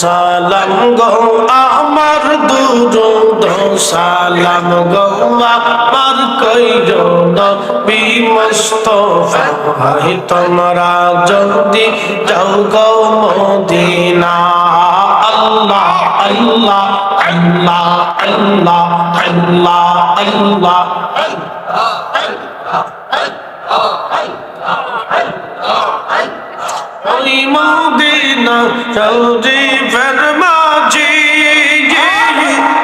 সালাম গো আমার দুরুদ সালাম গো আমার কইরো নবী মুস্তাফা হাই তোমরা যদি যাও গো মদিনা আল্লাহ আল্লাহ আল্লাহ আল্লাহ আল্লাহ আল্লাহ ওই মদিনা সৌদি ফরমাজি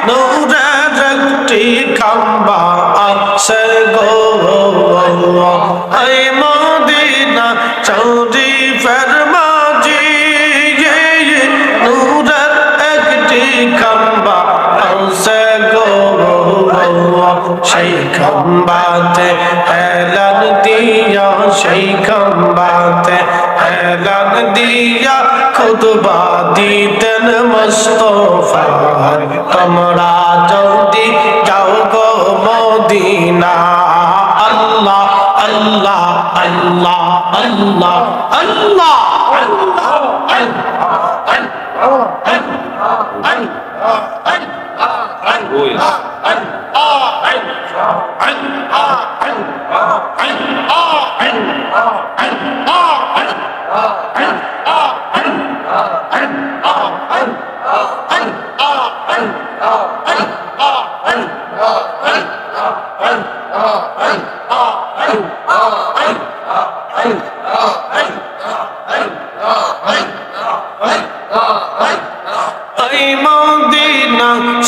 নূরের একটি খাম্বা আছে গো ওই মদিনা সৌদি ফরমাজি নূরের একটি খাম্বা আছে গো সেই খাম্বাতে এলান দিয়া, সেই খাম্বাতে এলান দিয়া খুতবা দিতেন মুস্তফা তোমরা যদি যাও গো মদিনা আল্লাহ আল্লাহ আল্লাহ আল্লাহ আল্লাহ ওই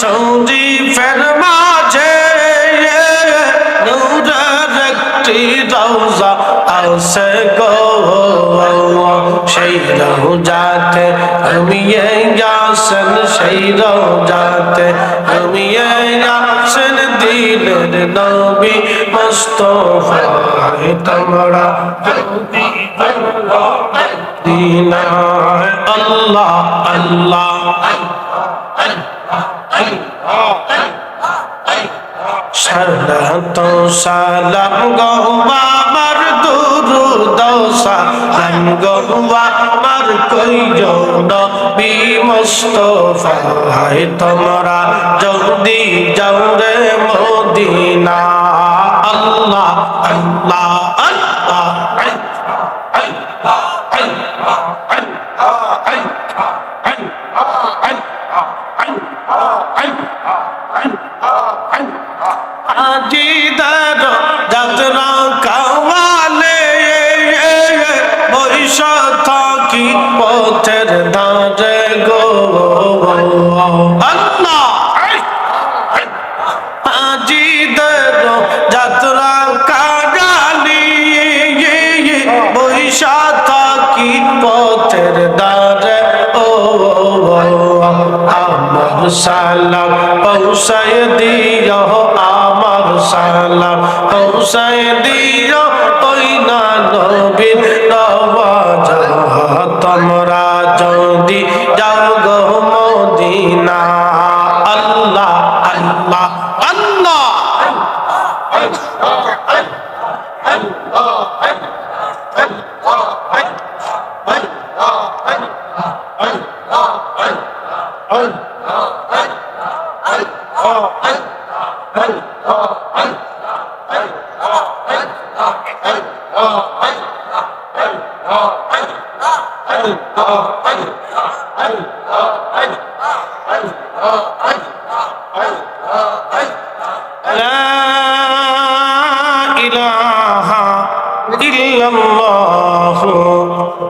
সৌদি ফের মাঝে নূরের একটি রওজা আছে গো সেই রওজাতে আমি ইয়াসেন সেই রওজাতে আমি ইয়াসেন দিলের নবী মুস্তফা তোমরা দিনা আল্লাহ আল্লাহ, সালাত সালাম গো আমার দুরুদ সালাম গো আমার কইও নবী মুস্তফা হায় তোমরা জলদি যাও মদিনা। আল্লাহ আল্লাহ আল্লাহ আজিদার যাত্রা আমার সালাম পৌঁছায় দিও আমার সালাম পৌঁছায় দিও ওই না নওয়াজা তোমরা যদি যাও গো মদিনা আল্লাহ আল্লাহ আল্লাহ لا إله إلا الله